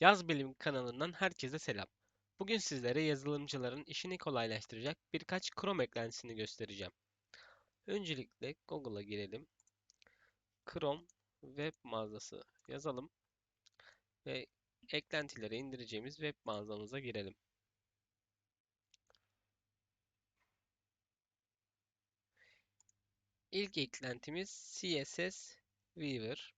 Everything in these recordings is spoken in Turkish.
Yaz Bilim kanalından herkese selam. Bugün sizlere yazılımcıların işini kolaylaştıracak birkaç Chrome eklentisini göstereceğim. Öncelikle Google'a girelim. Chrome web mağazası yazalım ve eklentileri indireceğimiz web mağazamıza girelim. İlk eklentimiz CSS Weaver.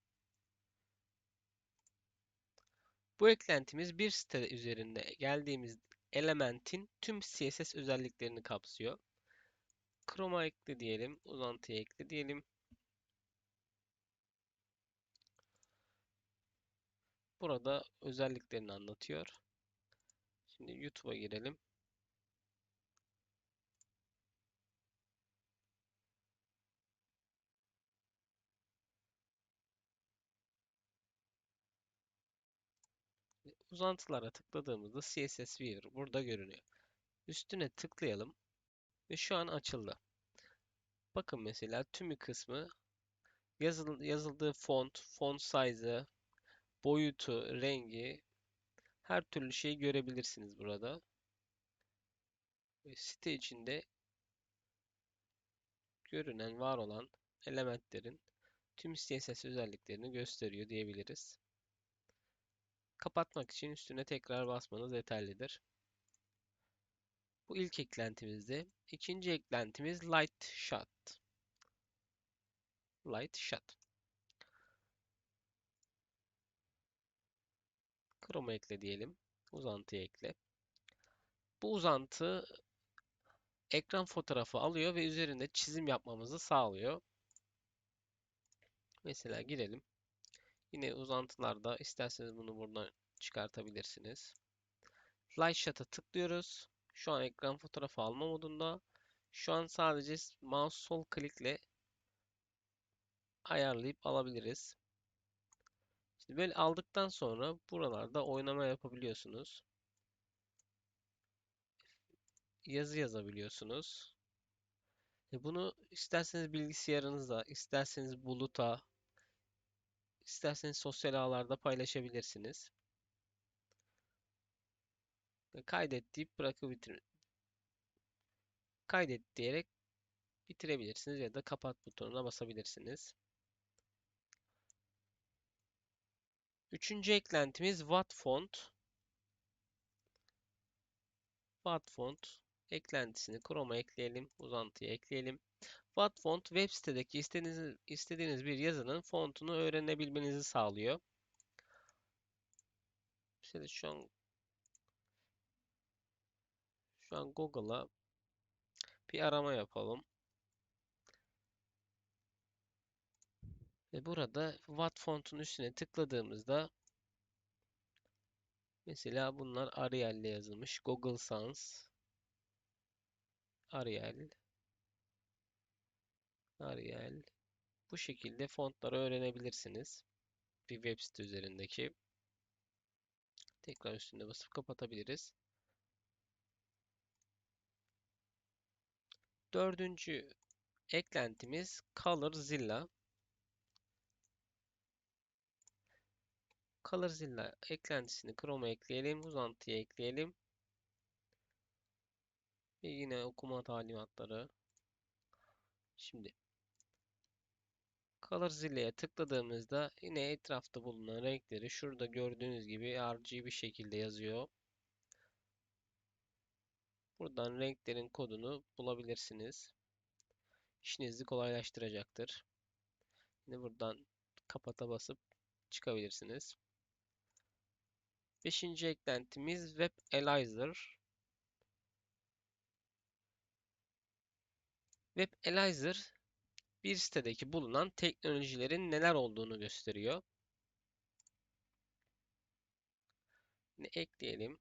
Bu eklentimiz bir site üzerinde geldiğimiz elementin tüm CSS özelliklerini kapsıyor. Chrome'a ekle diyelim, uzantıyı ekle diyelim. Burada özelliklerini anlatıyor. Şimdi YouTube'a girelim. Uzantılara tıkladığımızda CSS Viewer burada görünüyor. Üstüne tıklayalım ve şu an açıldı. Bakın mesela tümü kısmı yazıl yazıldığı font, font size'ı, boyutu, rengi her türlü şeyi görebilirsiniz burada. Ve site içinde görünen, var olan elementlerin tüm CSS özelliklerini gösteriyor diyebiliriz. Kapatmak için üstüne tekrar basmanız yeterlidir. Bu ilk eklentimizde. İkinci eklentimiz Light Shot. Light Shot. Chrome ekle diyelim. Uzantıyı ekle. Bu uzantı ekran fotoğrafı alıyor ve üzerinde çizim yapmamızı sağlıyor. Mesela girelim. Yine uzantılarda isterseniz bunu buradan çıkartabilirsiniz. Light tıklıyoruz. Şu an ekran fotoğrafı alma modunda. Şu an sadece mouse sol klikle ayarlayıp alabiliriz. Şimdi böyle aldıktan sonra buralarda oynama yapabiliyorsunuz. Yazı yazabiliyorsunuz. Bunu isterseniz bilgisayarınızda, isterseniz buluta, isterseniz sosyal ağlarda paylaşabilirsiniz. Kaydet deyip bırakıp bitirin. Kaydet diyerek bitirebilirsiniz ya da kapat butonuna basabilirsiniz. Üçüncü eklentimiz Watt Font. Watt Font eklentisini Chrome'a ekleyelim, uzantıya ekleyelim. Watt Font web sitedeki istediğiniz, istediğiniz bir yazının fontunu öğrenebilmenizi sağlıyor. İşte şu an şu an Google'a bir arama yapalım. Ve burada Watt fontun üstüne tıkladığımızda mesela bunlar Arial ile yazılmış. Google Sans Arial Arial bu şekilde fontları öğrenebilirsiniz. Bir web site üzerindeki. Tekrar üstünde basıp kapatabiliriz. Dördüncü eklentimiz ColorZilla. ColorZilla eklentisini Chrome'a ekleyelim, uzantıya ekleyelim. Ve yine okuma talimatları. Şimdi ColorZilla'ya tıkladığımızda yine etrafta bulunan renkleri şurada gördüğünüz gibi RGB şekilde yazıyor. Buradan renklerin kodunu bulabilirsiniz. İşinizi kolaylaştıracaktır. Yine buradan kapata basıp çıkabilirsiniz. Beşinci eklentimiz Web Elizer. Web Elizer bir sitedeki bulunan teknolojilerin neler olduğunu gösteriyor. Ne ekleyelim?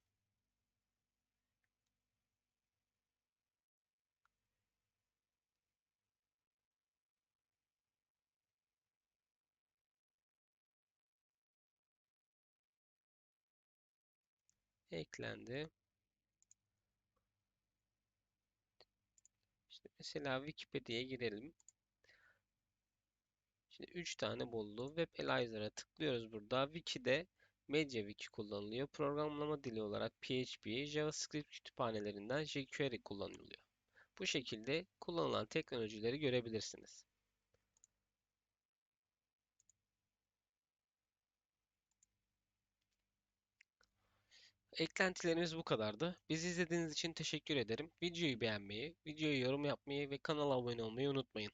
eklendi. İşte mesela Wikipedia'ya girelim. Şimdi 3 tane buldu. Web Elizer'a tıklıyoruz burada. Wiki'de MediaWiki kullanılıyor. Programlama dili olarak PHP, JavaScript kütüphanelerinden jQuery kullanılıyor. Bu şekilde kullanılan teknolojileri görebilirsiniz. Eklentilerimiz bu kadardı. Bizi izlediğiniz için teşekkür ederim. Videoyu beğenmeyi, videoyu yorum yapmayı ve kanala abone olmayı unutmayın.